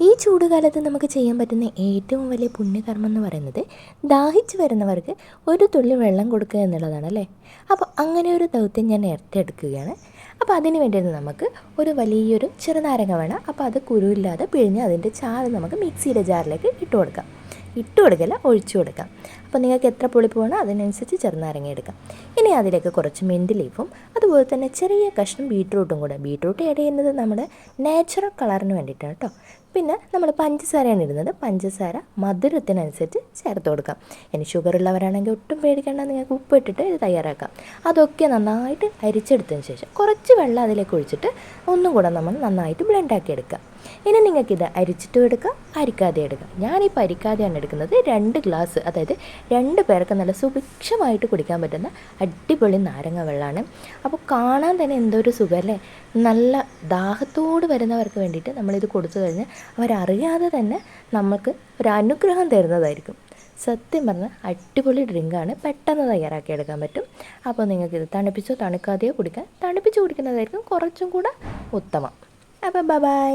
ഈ ചൂടുകാലത്ത് നമുക്ക് ചെയ്യാൻ പറ്റുന്ന ഏറ്റവും വലിയ പുണ്യകർമ്മം എന്ന് പറയുന്നത് ദാഹിച്ചു വരുന്നവർക്ക് ഒരു തുള്ളി വെള്ളം കൊടുക്കുക എന്നുള്ളതാണ് അല്ലേ? അപ്പോൾ അങ്ങനെ ഒരു ദൗത്യം ഞാൻ ഏറ്റെടുക്കുകയാണ്. അപ്പോൾ അതിന് വേണ്ടിയിട്ട് നമുക്ക് ഒരു വലിയൊരു ചെറുനാരങ്ങ വേണം. അപ്പോൾ അത് കുരുവില്ലാതെ പിഴിഞ്ഞ് അതിന്റെ ചാറ് നമുക്ക് മിക്സിയുടെ ജാറിലേക്ക് ഇട്ട് കൊടുക്കാം. ഇട്ട് കൊടുക്കില്ല ഒഴിച്ചു കൊടുക്കാം. അപ്പോൾ നിങ്ങൾക്ക് എത്ര പുളിപ്പ് വേണോ അതിനനുസരിച്ച് ചെറുനാരങ്ങ എടുക്കാം. ഇനി അതിലേക്ക് കുറച്ച് മെന്റ് ലീഫും അതുപോലെ തന്നെ ചെറിയ കഷ്ണം ബീട്രൂട്ടും കൂടെ. ബീട്രൂട്ട് ആഡ് ചെയ്യുന്നത് നമ്മുടെ നാച്ചുറൽ കളറിന് വേണ്ടിയിട്ടാണ് കേട്ടോ. പിന്നെ നമ്മൾ പഞ്ചസാരയാണ് ഇടുന്നത്. പഞ്ചസാര മധുരത്തിനനുസരിച്ച് ചേർത്ത് കൊടുക്കാം. ഇനി ഷുഗർ ഉള്ളവരാണെങ്കിൽ ഒട്ടും പേടിക്കേണ്ട. നിങ്ങൾക്ക് ഉപ്പിട്ടിട്ട് ഇത് തയ്യാറാക്കാം. അതൊക്കെ നന്നായിട്ട് അരിച്ചെടുത്തതിന് ശേഷം കുറച്ച് വെള്ളം അതിലേക്ക് ഒഴിച്ചിട്ട് ഒന്നും കൂടെ നമ്മൾ നന്നായിട്ട് ബ്ലെൻഡാക്കി എടുക്കാം. ഇനി നിങ്ങൾക്കിത് അരിച്ചിട്ടും എടുക്കാം അരിക്കാതെ എടുക്കാം. ഞാനിപ്പോൾ അരിക്കാതെയാണ് എടുക്കുന്നത്. രണ്ട് ഗ്ലാസ് അതായത് രണ്ട് പേർക്ക് നല്ല സുഭിക്ഷമായിട്ട് കുടിക്കാൻ പറ്റുന്ന അടിപൊളി നാരങ്ങ വെള്ളമാണ്. അപ്പോൾ കാണാൻ തന്നെ എന്തോ ഒരു സുഖമല്ലേ നല്ല ദാഹത്തോട് വരുന്നവർക്ക് വേണ്ടിയിട്ട് നമ്മളിത് കൊടുത്തു കഴിഞ്ഞാൽ അവരറിയാതെ തന്നെ നമുക്ക് ഒരു അനുഗ്രഹം തരുന്നതായിരിക്കും. സത്യം പറഞ്ഞാൽ അടിപൊളി ഡ്രിങ്കാണ്. പെട്ടെന്ന് തയ്യാറാക്കിയെടുക്കാൻ പറ്റും. അപ്പോൾ നിങ്ങൾക്ക് ഇത് തണുപ്പിച്ചോ തണുക്കാതെയോ കുടിക്കാൻ തണുപ്പിച്ച് കുടിക്കുന്നതായിരിക്കും കുറച്ചും കൂടെ ഉത്തമം. അപ്പോൾ ബൈ.